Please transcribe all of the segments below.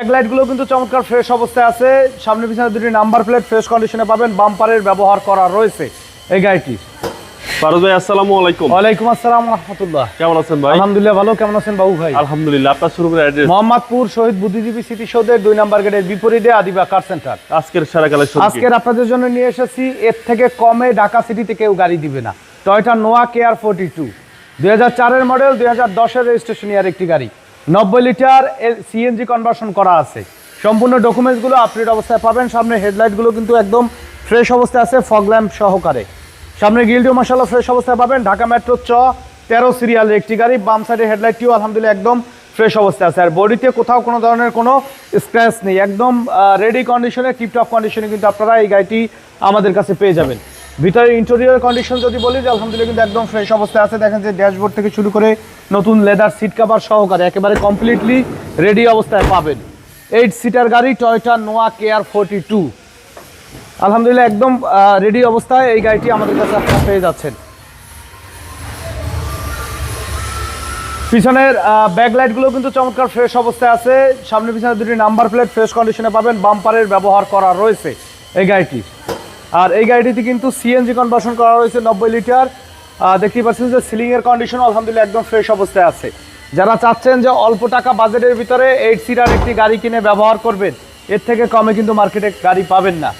ব্যাকলাইটগুলো কিন্তু চমৎকার ফ্রেশ অবস্থায় আছে। সামনে পিছনে দুটি নাম্বার প্লেট ফ্রেশ কন্ডিশনে পাবেন। বাম্পারের ব্যবহার করা রয়েছে। এই গাড়িটি। ফারুজ ভাই আসসালামু আলাইকুম। ওয়ালাইকুম আসসালাম রহমতুল্লাহ। কেমন আছেন ভাই? আলহামদুলিল্লাহ ভালো। কেমন আছেন বাবু ভাই? আলহামদুলিল্লাহ আপনার শুরু করে অ্যাড্রেস মোহাম্মদপুর শহীদ বুদ্ধিজীবী স্মৃতিসৌধের দুই নাম্বার গেটের বিপরীতে আদিবা কার সেন্টার আজকের সারা কালেকশন আজকের আপনাদের জন্য নিয়ে এসেছি। এর থেকে কমে ঢাকা সিটিতে কেউ গাড়ি দিবে না। Toyota Noah care forty two দুই হাজার চারের মডেল দুই হাজার দশের রেজিস্ট্রেশন ইয়ার একটি গাড়ি। নব্বই লিটার সিএনজি কনভার্সন করা আছে। সম্পূর্ণ ডকুমেন্টসগুলো আপডেট অবস্থায় পাবেন। সামনে হেডলাইটগুলো কিন্তু একদম ফ্রেশ অবস্থায় আছে ফগ ল্যাম্প সহকারে। সামনে গিল্ডিও মশালা ফ্রেশ অবস্থায় পাবেন। ঢাকা মেট্রো চ তেরো সিরিয়ালের একটি গাড়ি, বাম সাইডের হেডলাইটটিও আলহামদুলিল্লাহ একদম ফ্রেশ অবস্থায় আছে। আর বডিতে কোথাও কোনো ধরনের কোনো স্ক্র্যাচ নেই। একদম রেডি কন্ডিশনে টিপটপ কন্ডিশনে কিন্তু আপনারা এই গাড়িটি আমাদের কাছে পেয়ে যাবেন। ভিতরে ইন্টেরিয়র কন্ডিশন যদি বলি, যে আলহামদুলিল্লাহ কিন্তু একদম ফ্রেশ অবস্থায় আছে। দেখেন যে ড্যাশবোর্ড থেকে শুরু করে নতুন লেদার সিট কাভার সহকারে একেবারে কমপ্লিটলি রেডি অবস্থায় পাবেন। এইট সিটার গাড়ি Toyota Noah care forty two আলহামদুলিল্লাহ একদম রেডি অবস্থায় এই গাড়িটি আমাদের কাছে আপনারা পেয়ে যাচ্ছেন। পিছনের ব্যাকলাইটগুলো কিন্তু চমৎকার ফ্রেশ অবস্থায় আছে। সামনে পিছনে দুটি নাম্বার প্লেট ফ্রেশ কন্ডিশনে পাবেন। বাম্পারের ব্যবহার করা রয়েছে এই গাড়িটি। আর এই গাড়িটিতে কিন্তু সিএনজি কনভার্সন করা রয়েছে নব্বই লিটার। দেখতে পাচ্ছেন যে সিলিংয়ের কন্ডিশন আলহামদুলিল্লাহ একদম ফ্রেশ অবস্থায় আছে। যারা চাচ্ছেন যে অল্প টাকা বাজেটের ভিতরে এইট সিটার একটি গাড়ি কিনে ব্যবহার করবেন, এর থেকে কমে কিন্তু মার্কেটে গাড়ি পাবেন না।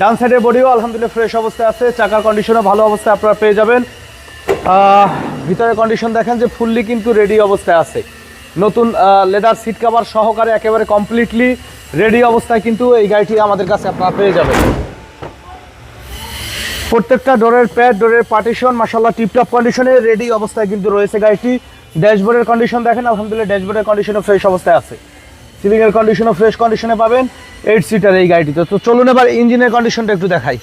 ডান সাইডের বডিও আলহামদুলিল্লাহ ফ্রেশ অবস্থায় আছে, চাকার কন্ডিশনও ভালো অবস্থায় আপনারা পেয়ে যাবেন। ভিতরে কন্ডিশন দেখেন যে ফুললি কিন্তু রেডি অবস্থায় আছে। নতুন লেদার সিট কাভার সহকারে একেবারে কমপ্লিটলি রেডি অবস্থায় কিন্তু এই গাড়িটি আমাদের কাছে আপনারা পেয়ে যাবেন। প্রত্যেকটা ডোরের প্যাড, ডোরের পার্টিশন মাসাল্লাহ টিপটপ কন্ডিশনে রেডি অবস্থায় কিন্তু রয়েছে গাড়িটি ড্যাশবোর্ডের কন্ডিশন দেখেন, আলহামদুলিল্লাহ ড্যাশবোর্ডের কন্ডিশনও ফ্রেশ অবস্থায় আছে। সিলিংয়ের কন্ডিশনও ফ্রেশ কন্ডিশনে পাবেন। এইট সিটার এই গাড়িটিতে তো। চলুন এবার ইঞ্জিনের কন্ডিশনটা একটু দেখাই।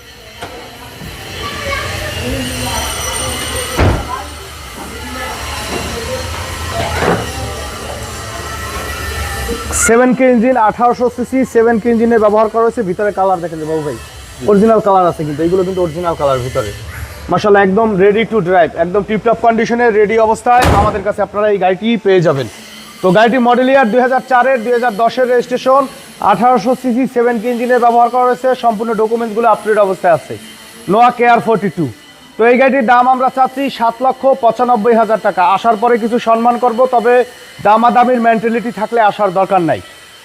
সেভেন কে ইঞ্জিন আঠারোশো সিসি সেভেন কে ইঞ্জিনের ব্যবহার করা হয়েছে। ভিতরে কালার দেখেন বাবু ভাই। অরিজিনাল কালার আছে কিন্তু, এগুলো কিন্তু অরিজিনাল কালার ভিতরে। মাসাল্লাহ একদম রেডি টু ড্রাইভ একদম টিপটপ কন্ডিশনে রেডি অবস্থায় আমাদের কাছে আপনারা এই গাড়িটি পেয়ে যাবেন। তো গাড়িটি মডেল ইয়ার দুই হাজার চারের দুই হাজার দশের রেজিস্ট্রেশন আঠারোশো সিসি সেভেন কে ইঞ্জিনের ব্যবহার করা হয়েছে, সম্পূর্ণ ডকুমেন্টসগুলো আপডেট অবস্থায় আছে। নোয়া কেয়ার ফোর্টি টু তো এই গাড়িটির দাম আমরা চাচ্ছি সাত লক্ষ পঁচানব্বই হাজার টাকা। আসার পরে কিছু সম্মান করব, তবে দামাদামির মেন্টালিটি থাকলে আসার দরকার নাই।